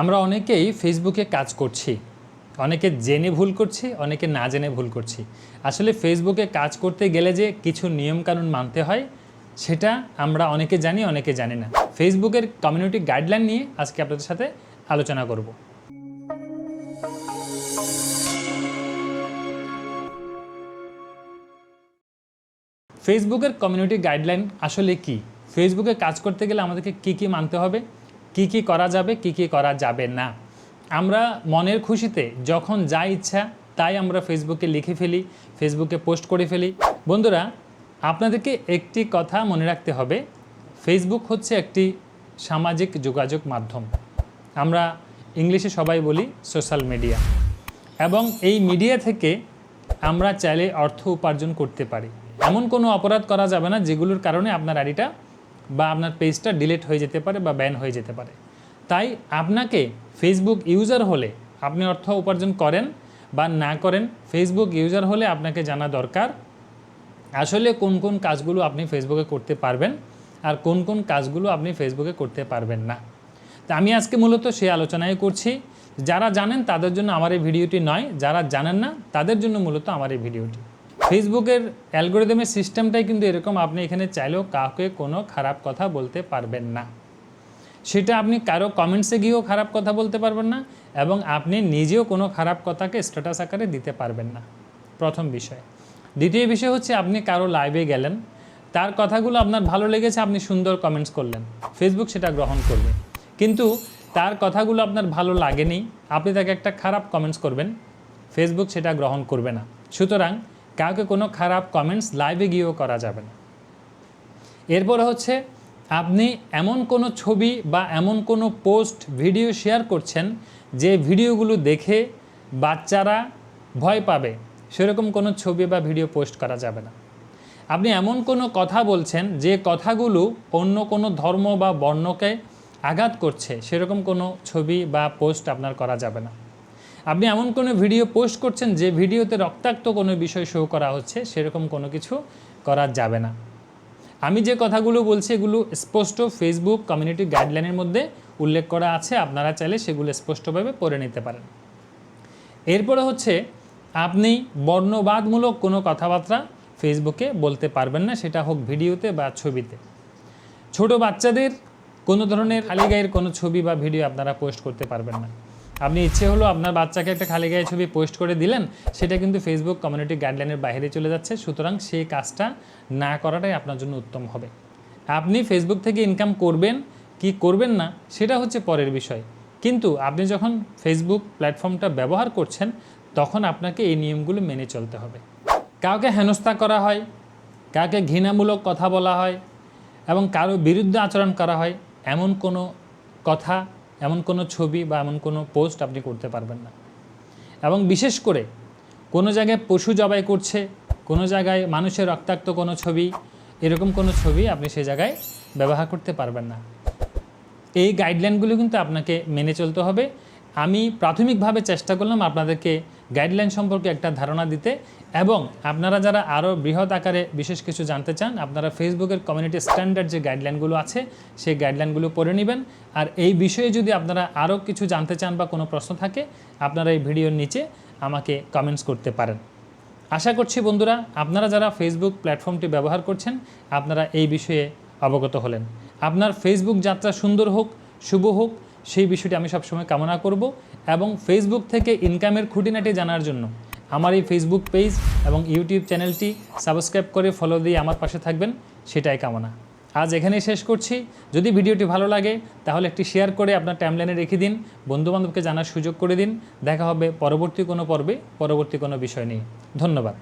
আমরা অনেকেই ফেসবুকে কাজ করছি। অনেকে জেনে ভুল করছি, অনেকে না জেনে ভুল করছি। আসলে ফেসবুকে কাজ করতে গেলে যে কিছু নিয়মকানুন মানতে হয়, সেটা আমরা অনেকে জানি অনেকে জানি না। ফেসবুকের কমিউনিটি গাইডলাইন নিয়ে আজকে আপনাদের সাথে আলোচনা করব। ফেসবুকের কমিউনিটি গাইডলাইন আসলে কি? ফেসবুকে কাজ করতে গেলে আমাদেরকে কি কি মানতে হবে? কি কি করা যাবে, কি কি করা যাবে না। আমরা মনের খুশিতে যখন যা ইচ্ছা তাই আমরা ফেসবুকে লিখে ফেলি ফেসবুকে পোস্ট করে ফেলি। বন্ধুরা, আপনাদেরকে একটি কথা মনে রাখতে হবে ফেসবুক হচ্ছে একটি সামাজিক যোগাযোগ মাধ্যম। আমরা ইংলিশে সবাই বলি সোশ্যাল মিডিয়া এবং এই মিডিয়া থেকে আমরা চাইলে অর্থ উপার্জন করতে পারি। এমন কোনো অপরাধ করা যাবে না যেগুলোর কারণে আপনার আইডিটা বা আপনার পেজটা ডিলিট হয়ে যেতে পারে বা ব্যান হয়ে যেতে পারে। তাই আপনাকে ফেসবুক ইউজার হলে আপনি অর্থ উপার্জন করেন বা না করেন ফেসবুক ইউজার হলে আপনাকে জানা দরকার আসলে কোন কোন কাজগুলো আপনি ফেসবুকে করতে পারবেন আর কোন কোন কাজগুলো আপনি ফেসবুকে করতে পারবেন না। তা আমি আজকে মূলত সেই আলোচনাই করছি। যারা জানেন তাদের জন্য আমার এই ভিডিওটি নয়, যারা জানেন না তাদের জন্য মূলত আমার এই ভিডিওটি। ফেসবুকের অ্যালগোরিদমের সিস্টেমটাই কিন্তু এরকম, আপনি এখানে চাইলেও কাউকে কোনো খারাপ কথা বলতে পারবেন না। সেটা আপনি কারও কমেন্টসে গিয়েও খারাপ কথা বলতে পারবেন না এবং আপনি নিজেও কোনো খারাপ কথাকে স্ট্যাটাস আকারে দিতে পারবেন না। প্রথম বিষয়। দ্বিতীয় বিষয় হচ্ছে, আপনি কারও লাইভে গেলেন, তার কথাগুলো আপনার ভালো লেগেছে, আপনি সুন্দর কমেন্টস করলেন। ফেসবুক সেটা গ্রহণ করবে। কিন্তু তার কথাগুলো আপনার ভালো লাগেনি, আপনি তাকে একটা খারাপ কমেন্টস করবেন ফেসবুক সেটা গ্রহণ করবে না। সুতরাং কাউকে কোনো খারাপ কমেন্টস লাইভে গিয়েও করা যাবে না। এরপর হচ্ছে, আপনি এমন কোনো ছবি বা এমন কোনো পোস্ট ভিডিও শেয়ার করছেন যে ভিডিওগুলো দেখে বাচ্চারা ভয় পাবে। সেরকম কোনো ছবি বা ভিডিও পোস্ট করা যাবে না। আপনি এমন কোনো কথা বলছেন যে কথাগুলো অন্য কোনো ধর্ম বা বর্ণকে আঘাত করছে, সেরকম কোনো ছবি বা পোস্ট আপনার করা যাবে না। আপনি এমন কোনো ভিডিও পোস্ট করছেন যে ভিডিওতে রক্তাক্ত কোনো বিষয় শো করা হচ্ছে, সেরকম কোনো কিছু করা যাবে না। আমি যে কথাগুলো বলছি, এগুলো স্পষ্ট ফেসবুক কমিউনিটি গাইডলাইনের মধ্যে উল্লেখ করা আছে, আপনারা চাইলে সেগুলো স্পষ্টভাবে পড়ে নিতে পারেন। এরপরে হচ্ছে, আপনি বর্ণবাদমূলক কোনো কথাবার্তা ফেসবুকে বলতে পারবেন না, সেটা হোক ভিডিওতে বা ছবিতে। ছোট বাচ্চাদের কোনো ধরনের, খালি গায়ের কোনো ছবি বা ভিডিও আপনারা পোস্ট করতে পারবেন না। আপনি ইচ্ছে হলো আপনার বাচ্চাকে একটা খালি গায়ে ছবি পোস্ট করে দিলেন, সেটা কিন্তু ফেসবুক কমিউনিটি গাইডলাইনের বাইরে চলে যাচ্ছে। সুতরাং সেই কাজটা না করাটাই আপনার জন্য উত্তম হবে। আপনি ফেসবুক থেকে ইনকাম করবেন, কি করবেন না, সেটা হচ্ছে পরের বিষয়। কিন্তু আপনি যখন ফেসবুক প্ল্যাটফর্মটা ব্যবহার করছেন, তখন আপনাকে এই নিয়মগুলো মেনে চলতে হবে। কাউকে হেনস্থা করা হয়, কাউকে ঘৃণামূলক কথা বলা হয়, এবং কারও বিরুদ্ধে আচরণ করা হয়, এমন কোনো কথা এমন কোনো ছবি বা এমন কোনো পোস্ট আপনি করতে পারবেন না। এবং বিশেষ করে কোনো জায়গায় পশু জবাই করছে, কোনো জায়গায় মানুষের রক্তাক্ত কোনো ছবি, এরকম কোনো ছবি আপনি সেই জায়গায় ব্যবহার করতে পারবেন না। এই গাইডলাইনগুলো কিন্তু আপনাকে মেনে চলতে হবে। আমি প্রাথমিকভাবে চেষ্টা করলাম আপনাদেরকে গাইডলাইন সম্পর্কে একটা ধারণা দিতে এবং আপনারা যারা আরও বৃহৎ আকারে বিশেষ কিছু জানতে চান, আপনারা ফেসবুকের কমিউনিটি স্ট্যান্ডার্ড যে গাইডলাইনগুলো আছে, সেই গাইডলাইনগুলো পড়ে নেবেন। আর এই বিষয়ে যদি আপনারা আরও কিছু জানতে চান বা কোনো প্রশ্ন থাকে, আপনারা এই ভিডিওর নিচে আমাকে কমেন্টস করতে পারেন। আশা করছি বন্ধুরা, আপনারা যারা ফেসবুক প্ল্যাটফর্মটি ব্যবহার করছেন, আপনারা এই বিষয়ে অবগত হলেন। আপনার ফেসবুক যাত্রা সুন্দর হোক, শুভ হোক সেই বিষয়টি আমি সবসময় কামনা করব এবং ফেসবুক থেকে ইনকামের খুঁটিনাটি জানার জন্য আমার এই ফেসবুক পেজ এবং ইউটিউব চ্যানেলটি সাবস্ক্রাইব করে ফলো দিয়ে আমার পাশে থাকবেন, সেটাই কামনা। আজ এখানেই শেষ করছি। যদি ভিডিওটি ভালো লাগে, তাহলে একটি শেয়ার করে আপনার টাইমলাইনে রেখে দিন, বন্ধুবান্ধবকে জানার সুযোগ করে দিন। দেখা হবে পরবর্তী কোনো পর্বে, পরবর্তী কোনো বিষয় নিয়ে। ধন্যবাদ।